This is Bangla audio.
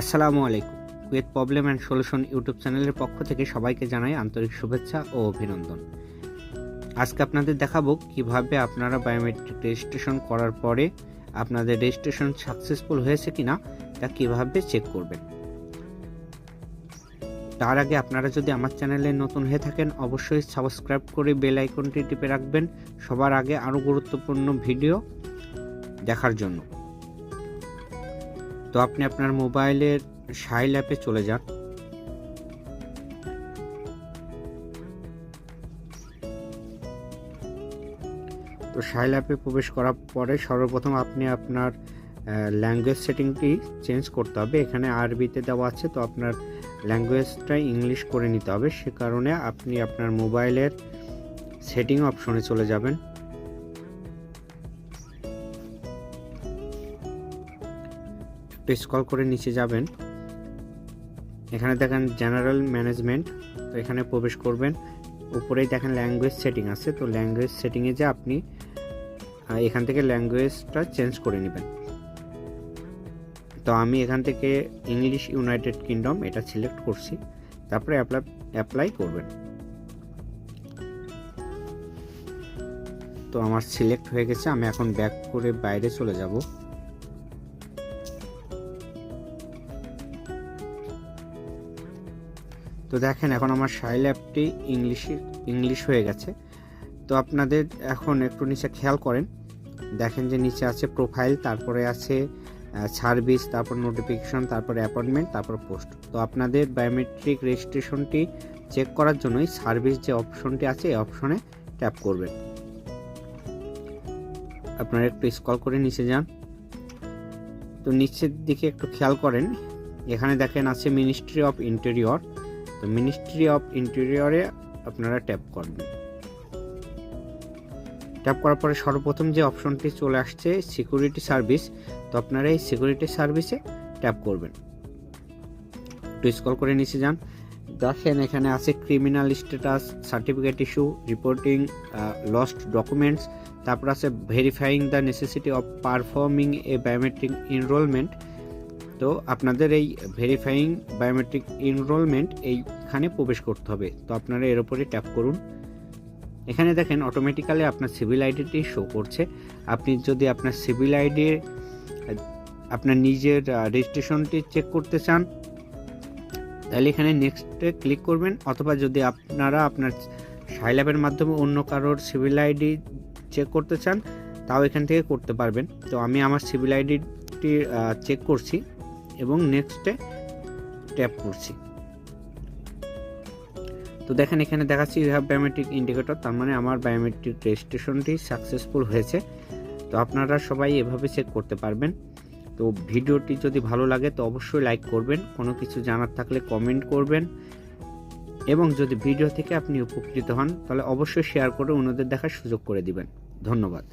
আসসালামু আলাইকুম। Kuwait problem and solution YouTube চ্যানেলের পক্ষ থেকে সবাইকে জানাই আন্তরিক শুভেচ্ছা ও অভিনন্দন। আজকে আপনাদের দেখাবো কীভাবে আপনারা বায়োমেট্রিক রেজিস্ট্রেশন করার পরে আপনাদের রেজিস্ট্রেশন সাকসেসফুল হয়েছে কিনা তা কীভাবে চেক করবেন। তার আগে আপনারা যদি আমার চ্যানেলে নতুন হয়ে থাকেন, অবশ্যই সাবস্ক্রাইব করে বেল আইকনটি টিপে রাখবেন। সবার আগে আরও গুরুত্বপূর্ণ ভিডিও দেখার জন্য। আপনি আপনার মোবাইলের সাইল অ্যাপে চলে যান। তো সাইল অ্যাপে প্রবেশ করার পরে সর্বপ্রথম আপনি আপনার ল্যাঙ্গুয়েজ সেটিংটি চেঞ্জ করতে হবে। এখানে আরবিতে দেওয়া আছে, তো আপনার ল্যাঙ্গুয়েজটা ইংলিশ করে নিতে হবে। সে কারণে আপনি আপনার মোবাইলের সেটিং অপশনে চলে যাবেন। একটু স্ক্রল করে নিচে যাবেন। এখানে দেখেন জেনারেল ম্যানেজমেন্ট, তো এখানে প্রবেশ করবেন। উপরেই দেখেন ল্যাঙ্গুয়েজ সেটিং আছে, তো ল্যাঙ্গুয়েজ সেটিংয়ে যে আপনি এখান থেকে ল্যাঙ্গুয়েজটা চেঞ্জ করে নেবেন। তো আমি এখান থেকে ইংলিশ ইউনাইটেড কিংডম এটা সিলেক্ট করছি, তারপরে অ্যাপ্লাই অ্যাপ্লাই করবেন। তো আমার সিলেক্ট হয়ে গেছে, আমি এখন ব্যাক করে বাইরে চলে যাব। তো দেখেন, এখন আমার সাইল অ্যাপটি ইংলিশে, ইংলিশ হয়ে গেছে। তো আপনাদের এখন একটু নিচে খেয়াল করেন। দেখেন যে নিচে আছে প্রোফাইল, তারপরে আছে সার্ভিস, তারপর নোটিফিকেশন, তারপরে অ্যাপয়েন্টমেন্ট, তারপর পোস্ট। তো আপনাদের বায়োমেট্রিক রেজিস্ট্রেশনটি চেক করার জন্যই সার্ভিস যে অপশনটি আছে, এই অপশনে ট্যাপ করবেন। আপনারা একটু স্কল করে নিচে যান। তো নিচের দিকে একটু খেয়াল করেন। এখানে দেখেন আছে মিনিস্ট্রি অফ ইন্টেরিয়র। তো মিনিস্ট্রি অফ ইন্টেরিয়রে আপনারা ট্যাপ করবেন। ট্যাপ করার পরে সর্বপ্রথম যে অপশনটি চলে আসছে সিকিউরিটি সার্ভিস তো আপনারা এই সিকিউরিটি সার্ভিসে ট্যাপ করবেন। একটু স্কল করে নিচে যান। দেখেন এখানে আছে criminal status certificate issue reporting lost documents তারপর আছে verifying the necessity of performing a biometric enrolment তো আপনাদের এই ভেরিফাইং বায়োমেট্রিক এনরোলমেন্ট এইখানে প্রবেশ করতে হবে। তো আপনারা এর উপরে ট্যাপ করুন। এখানে দেখেন অটোমেটিক্যালি আপনার সিভিল আইডিটি শো করছে। আপনি যদি আপনার সিভিল আইডির আপনার নিজের রেজিস্ট্রেশনটি চেক করতে চান, তাহলে এখানে নেক্সটে ক্লিক করবেন। অথবা যদি আপনারা আপনার সাইল্যাবের মাধ্যমে অন্য কারোর সিভিল আইডি চেক করতে চান, তাও এখান থেকে করতে পারবেন। তো আমি আমার সিভিল আইডিটি চেক করছি। এবং নেক্সটে ট্যাপ করছি। তো দেখেন এখানে দেখাচ্ছি ইউ হ্যাভ বায়োমেট্রিক ইন্ডিকেটর তার মানে আমার বায়োমেট্রিক রেজিস্ট্রেশনটি সাকসেসফুল হয়েছে। তো আপনারা সবাই এভাবে চেক করতে পারবেন। তো ভিডিওটি যদি ভালো লাগে তো অবশ্যই লাইক করবেন, কোনো কিছু জানার থাকলে কমেন্ট করবেন। এবং যদি ভিডিও থেকে আপনি উপকৃত হন, তাহলে অবশ্যই শেয়ার করে অন্যদের দেখার সুযোগ করে দিবেন। ধন্যবাদ।